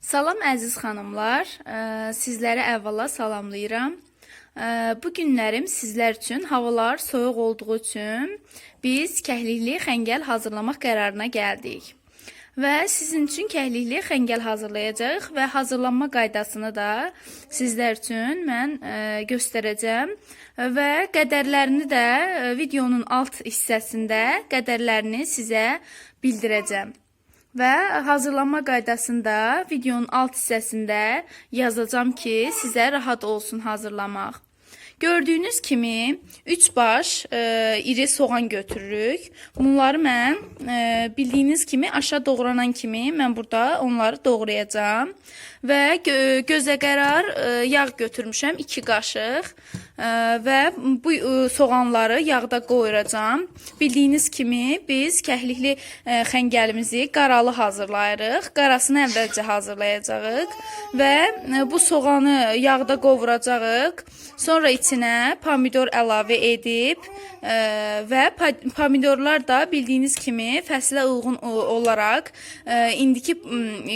Salam əziz xanımlar, Ə, sizləri əvvəla salamlayıram. Ə, Bu günlərim sizlər üçün havalar soyuq olduğu üçün biz kəhlikli xəngəl hazırlamaq qərarına gəldik. Və sizin üçün kəhlikli xəngəl hazırlayacağıq və hazırlanma qaydasını da sizlər üçün mən ə, göstərəcəm və qədərlərini də ə, videonun alt hissəsində qədərlərini sizə bildirəcəm. Və hazırlanma qaydasında videonun alt hissəsində yazacağam ki, sizə rahat olsun hazırlamaq. Gördüyünüz kimi 3 baş e, iri soğan götürürük. Bunları mən e, bildiyiniz kimi aşağı doğranan kimi mən burada onları doğrayacağam. Və gö gözə qərar e, yağ götürmüşəm 2 qaşıq və bu e, soğanları yağda qoyuracağam. Bildiyiniz kimi biz kəhlikli e, xəngəlimizi qaralı hazırlayırıq. Qarasını əvvəlcə hazırlayacağıq və e, bu soğanı yağda qovuracağıq. Sonra içinə pomidor əlavə edib və pomidorlar da bildiyiniz kimi fəslə uyğun olaraq indiki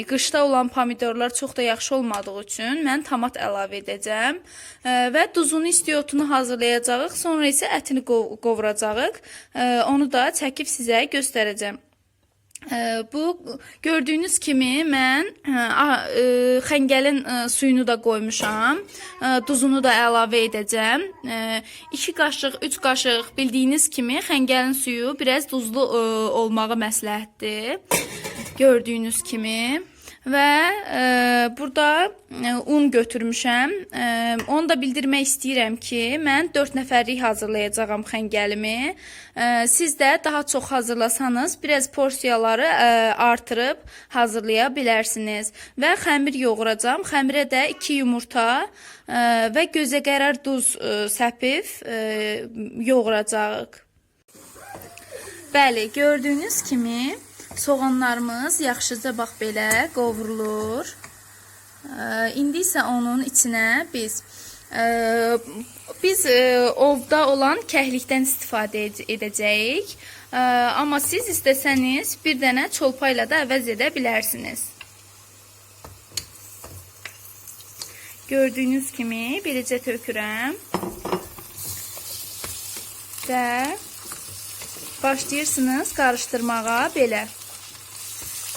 qışda olan pomidorlar çox da yaxşı olmadığı üçün mən tomat əlavə edəcəm və duzunu, istiotunu hazırlayacağıq. Sonra isə ətini qov qovuracağıq. E, onu da çəkib sizə göstərəcəm. Ə, Bu gördüyünüz kimi mən ə, xəngəlin ə, suyunu da qoymuşam. Ə, Duzunu da əlavə edəcəm. 2 qaşıq, 3 qaşıq bildiyiniz kimi xəngəlin suyu biraz duzlu olmağı məsləhətdir. Gördüyünüz kimi və ə, burada ə, un götürmüşəm. Ə, onu da bildirmək istəyirəm ki, mən 4 nəfərlik hazırlayacağam xəngəlimi. Ə, siz də daha çox hazırlasanız, biraz porsiyaları ə, artırıb hazırlaya bilərsiniz. Və xəmir yoğuracağam. Xəmirə də 2 yumurta ə, və gözə qərar duz ə, səpib ə, yoğuracağıq. Bəli, gördüyünüz kimi soğanlarımız yaxşıca bax belə qovurulur. Ə, İndi isə onun içinə biz biz ə, ovda olan kəhlikdən istifadə ed- edəcəyik. Ə, Amma siz istəsəniz bir dənə çolpa ilə də əvəz edə bilərsiniz. Gördüyünüz kimi beləcə tökürəm. Və başlayırsınız qarışdırmağa belə.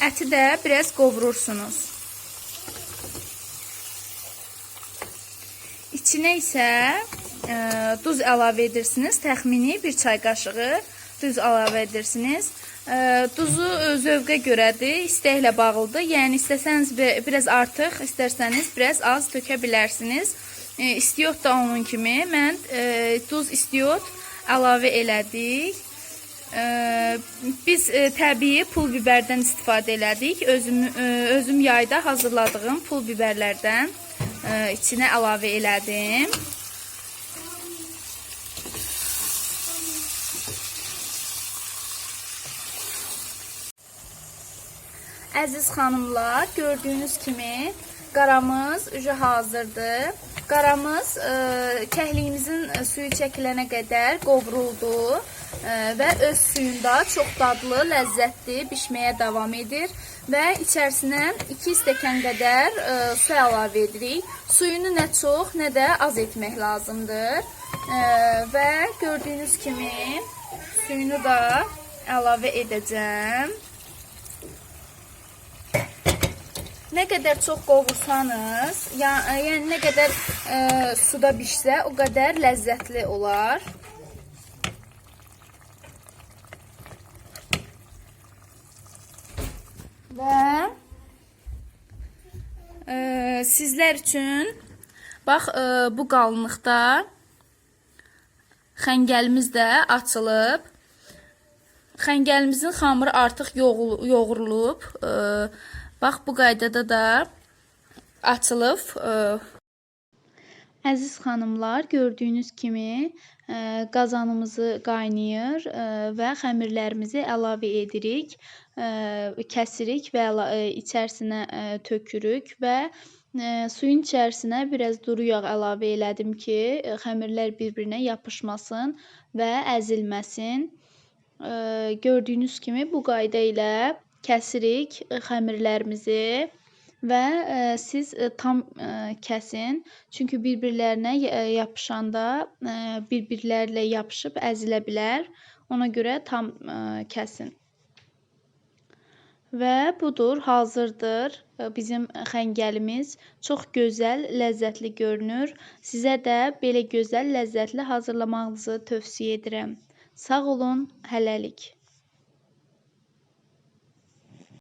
Əti də biraz qovurursunuz. İçinə isə ə, duz əlavə edirsiniz. Təxmini 1 çay qaşığı duz əlavə edirsiniz. Ə, duzu zövqə görədir, istəklə bağlıdır. Yəni istəsəniz bi- biraz artıq, istərsəniz biraz az tökə bilərsiniz. E, istiot da onun kimi. Mən e, duz istiot əlavə elədik. Ə, biz ə, təbii pul biberdən istifadə elədik. Özüm ə, özüm yayda hazırladığım pul biberlərdən ə, içinə əlavə elədim. Əziz xanımlar, gördüyünüz kimi qaramız üzü hazırdır. Qaramız kəhliyimizin suyu çəkilənə qədər qovruldu və öz suyunda çox dadlı, ləzzətli bişməyə davam edir və içərisinə 2 stəkan qədər ə, su əlavə edirik. Suyunu nə çox, nə də az etmək lazımdır. Ə, və gördüyünüz kimi suyunu da əlavə edəcəm. Nə qədər çox qovursanız, yəni nə qədər ə, suda bişsə, o qədər ləzzətli olar. Və ə, sizlər üçün bax ə, bu qalınlıqda xəngəlimiz də açılıb. Xəngəlimizin xamırı artıq yoğurulub. Ə, bax bu qaydada da açılıb. Ə, Əziz xanımlar, gördüyünüz kimi ə, qazanımızı qaynayır ə, və xəmirlərimizi əlavə edirik, ə, kəsirik və içərisinə tökürük və suyun içərisinə biraz duru yağ əlavə elədim ki, xəmirlər bir-birinə yapışmasın və əzilməsin. Gördüyünüz kimi bu qayda ilə kəsirik xəmirlərimizi və e, siz e, tam e, kəsin. Çünki bir-birlərinə yapışanda bir-birlərlə yapışıb əzilə bilər. Ona görə tam kəsin. Və budur, hazırdır. Bizim xəngəlimiz çox gözəl, ləzzətli görünür. Sizə də belə gözəl, ləzzətli hazırlamağınızı tövsiyə edirəm. Sağ olun, hələlik.